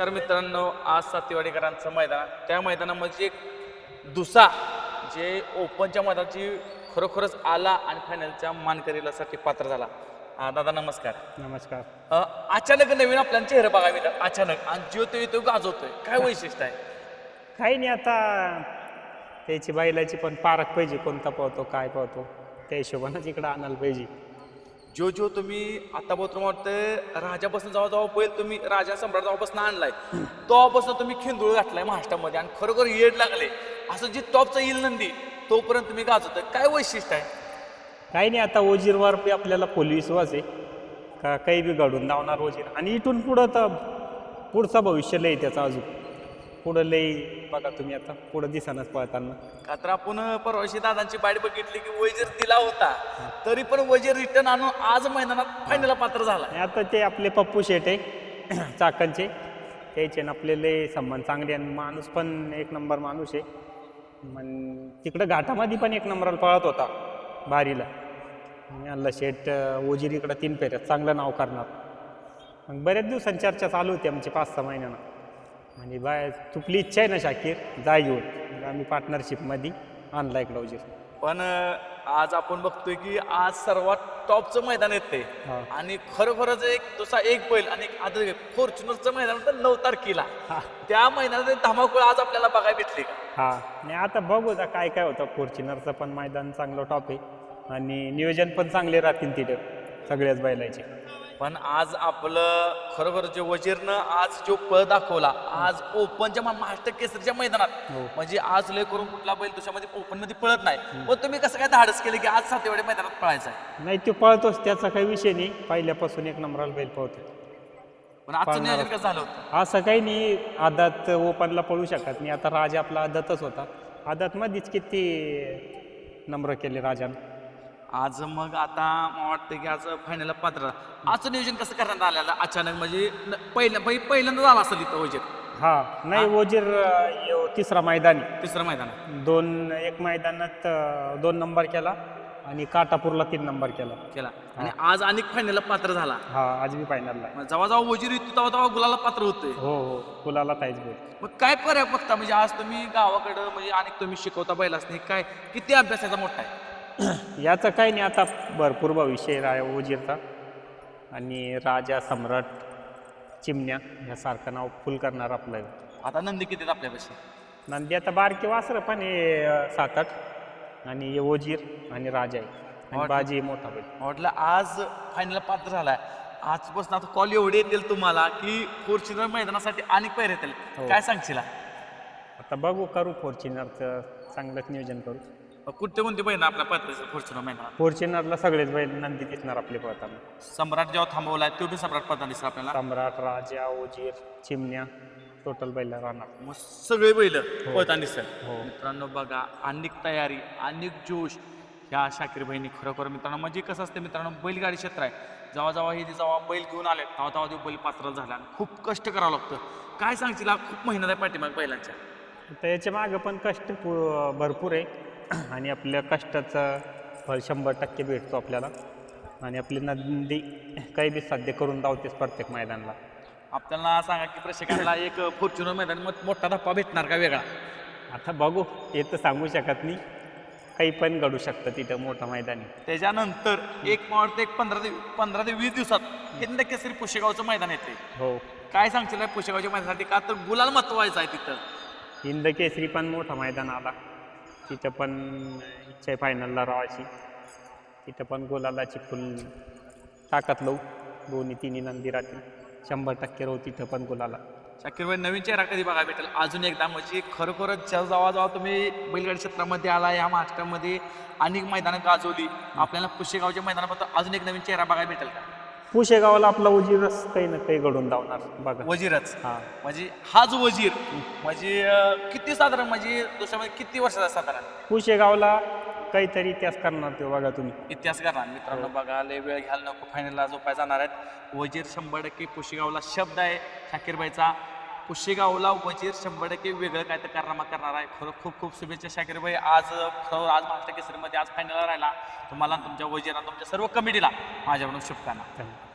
नमस्कार मित्रांनो आज सातेवाडीकरांचं मैदान. त्या मैदानामध्ये एक दुसा जे ओपनच्या मैदानाची खरोखरच आला आणि फायनलच्या मानकरीलासाठी पात्र झाला. अं, दादा नमस्कार. नमस्कार. अं, अचानक नवीन आपल्याला चेहरे बघायला मिळतात अचानक. आणि जो तो येतो गाजवतोय. काय वैशिष्ट्य आहे? काही नाही आता. त्याची बैलाची पण पारख पाहिजे. कोणता पावतो काय पावतो. त्या हिशोबानंच इकडं आणायला पाहिजे. जो जो तुम्ही आता बोलतो वाटतं राजापासून जेव्हा जेव्हा पहिले तुम्ही राजा सम्राट जेव्हापासून आणलाय. तेव्हापासून तुम्ही खिंदूळ घातलाय महाराष्ट्रामध्ये आणि खरोखर येड लागले. असं जी टॉपचं येईल नंदी तोपर्यंत तुम्ही गाजवत काय वैशिष्ट्य आहे? काही नाही आता ओजीरवर बी आपल्याला पोलीस विश्वास आहे का काही बी घडून धावणार ओजीर आणि इथून पुढं तर पुढचा भविष्य लय त्याचा अजून. पुढं लय बघा तुम्ही आता पुढं दिसानच पळताना. का तर आपण परवाशी दादांची बाईट बघितली की वजीर दिला होता. तरी पण वजीर रिटर्न आणून आज मैदानात फायनल पात्र झाला. आणि आता ते आपले पप्पू शेट आहे चाकणचे. त्याचे ना आपले लय संबंध चांगले आणि माणूस पण एक नंबर माणूस आहे. मग तिकडं घाटामध्ये पण एक नंबरला पळत होता बारीला आणि अल्ला शेट इकडं तीन फेऱ्यात चांगलं नाव करणार. मग बऱ्याच दिवसांनी चर्चा चालू होती आमची पाच सहा महिन्यानं. म्हणजे बाय तुपली इच्छा आहे ना शाकीर? जा घेऊन. मग आम्ही पार्टनरशिपमध्ये आणला इकडं ओजीर पण आज आपण बघतोय की आज सर्वात टॉपचं मैदान येते हा. आणि खरोखरच एक दुसरा एक बैल आणि एक आदर फॉर्च्युनरचं मैदान होतं नऊ तारखेला. हा. त्या मैदानात धमाकूळ आज आपल्याला बघायला भेटली का? हा. नाही आता बघू आता काय काय होतं. फॉर्च्युनरचं पण मैदान चांगलं टॉप आहे. आणि नियोजन पण चांगले राहतील तिथं सगळ्याच बैलाचे. पण आज आपलं खरोखर जे वजीरनं आज जो पळ दाखवला आज ओपनच्या महाराष्ट्र केसरीच्या मैदानात. हो. म्हणजे आज लय करून कुठला बैल दुसऱ्यामध्ये ओपनमध्ये पळत नाही. पण तुम्ही कसं काय धाडस केलं की आज सातेवाडी मैदानात पळायचं आहे नाही तो पळतोच त्याचा काही विषय नाही. पहिल्यापासून एक नंबराला बैल पळतो पण आजचं पळणार. नियोजन कसं झालं होतं? असं काही नाही. आदात ओपनला पळू शकत नाही. आता राजा आपला आदातच होता. आदातमध्येच किती नंबर केले राजानं. आज मग आता मला वाटतं की आज फायनल पात्र. आजचं नियोजन कसं करण्यात आलेलं? अचानक म्हणजे न- पहिल्या पहि- पहिल्यांदा झाला असेल इथं वजीर. हा नाही वजीर अं, यो तिसरा मैदानी. तिसरं मैदान. दोन एक मैदानात अं, दोन नंबर केला आणि काटापूरला तीन नंबर केला. केला. आणि आज अनेक फायनलला पात्र झाला. हा आज बी फायनलला मग जेव्हा जेव्हा वजीर येतो तेव्हा तेव्हा गुलाला पात्र होतोय. हो हो फुलाला ताईच बोल. मग काय पर्याय बघता? म्हणजे आज तुम्ही गावाकडं म्हणजे अनेक तुम्ही शिकवता बैल असणे काय किती अभ्यासाचा मोठा आहे? याचं काही नाही आता भरपूर भविष्य आहे रा ओजीरचा आणि राजा सम्राट चिमण्या ह्यासारखं नाव फुल करणार आपलं. आता नंदी किती आहेत आपल्यापाशी? नंदी आता बारके वासरं पण अं, सात आठ आणि हे ओजीर आणि राजा आहे आणि बाजी मोठा बैल. म्हटलं आज फायनल पात्र झालाय. आजपासून आता कॉल एवढे येतील तुम्हाला की फॉर्च्युनर मैदानासाठी अनेक पैर येतील. हो. काय सांगशील? आता बघू करू फॉर्च्युनरचं चांगलंच नियोजन करू. कोणते कोणते बैल आपल्या पात्र फॉर्च्युनर मैदानात फॉर्च्युनरला सगळेच बैल नंदी दिसणार आपले पळताना सम्राट जेव्हा थांबवलाय तो बी सम्राट पता दिसला आपल्याला? सम्राट राजा ओजीर चिमण्या टोटल बैल राहणार. मग सगळे बैल पळताना दिसतात. हो. मित्रांनो बघा अनेक तयारी अनेक जोश ह्या शाकीर बहिणी खरोखर मित्रांनो म्हणजे कसं असतं मित्रांनो बैलगाडी क्षेत्र आहे. जेव्हा जेव्हा हे जेव्हा बैल घेऊन आले तेव्हा तेव्हा ते बैल पात्र झाला आणि खूप कष्ट करावं लागतं. काय सांगशील हा खूप मेहनत आहे पाठीमाग बैलांच्या? तर याच्या मागं पण कष्ट पु- भरपूर आहे. आणि आपल्या कष्टाचं फळ शंभर टक्के भेटतो आपल्याला. आणि आपली नंदी काही बी साध्य करून धावतेच प्रत्येक मैदानाला. आपल्याला सांगा की प्रेक्षकांना एक फॉर्च्युनर मैदान मग मोठा धप्पा भेटणार का वेगळा? आता बघू हे तर सांगू शकत नाही. काही पण घडू शकतं तिथं मोठं मैदानी. त्याच्यानंतर एक मला एक पंधरा ते पंधरा ते वीस दिवसात हिंद केसरी पुशेगावचं मैदान येते. हो. काय सांगशील पुशेगावच्या मैदानासाठी? का तर गुलाल महत्वायचं आहे तिथं? हिंद केसरी पण मोठं मैदान आला. तिथं पण इच्छा आहे फायनलला राहायची. तिथं पण गोलालाची फुल ताकद लावू. दोन्ही तिन्ही नंदी राहतील शंभर टक्के राहू तिथं पण गोलाला. शाकीर भाई नवीन चेहरा कधी बघायला भेटेल? अजून एकदा म्हणजे खरोखरच जेव्हा जेव्हा तुम्ही बैलगाडी क्षेत्रामध्ये आला या महाराष्ट्रामध्ये अनेक मैदानं गाजवली. आपल्याला पुशेगावच्या मैदानापासून अजून एक नवीन चेहरा बघायला भेटेल का? पुशेगावला आपला उजीरच काही ना काही घडून धावणार. बघा. वजीरच. हा. म्हणजे हाच वजीर म्हणजे अं, किती साधारण म्हणजे दुसऱ्यामध्ये किती वर्षाचा साधारण? पुशेगावला काहीतरी इतिहास करणार ते बघा तुम्ही. इतिहास करणार. मित्रांनो बघा लय वेळ घ्यायला नको. फायनलला जो पाय जाणार आहेत. वजीर शंभर टक्के पुशेगावला शब्द आहे शाकीरबाईचा. पुशेगावला वजीर शंभर टक्के वेगळं काय तर कारनामा करणार आहे. खरं खूप खूप शुभेच्छा शाकीरबाई आज खरं आज महाराष्ट्र केसरीमध्ये आज फायनलला राहिला. तुम्हाला तुमच्या वजीर आणि तुमच्या सर्व कमिटीला माझ्याकडून शुभकामना. धन्यवाद.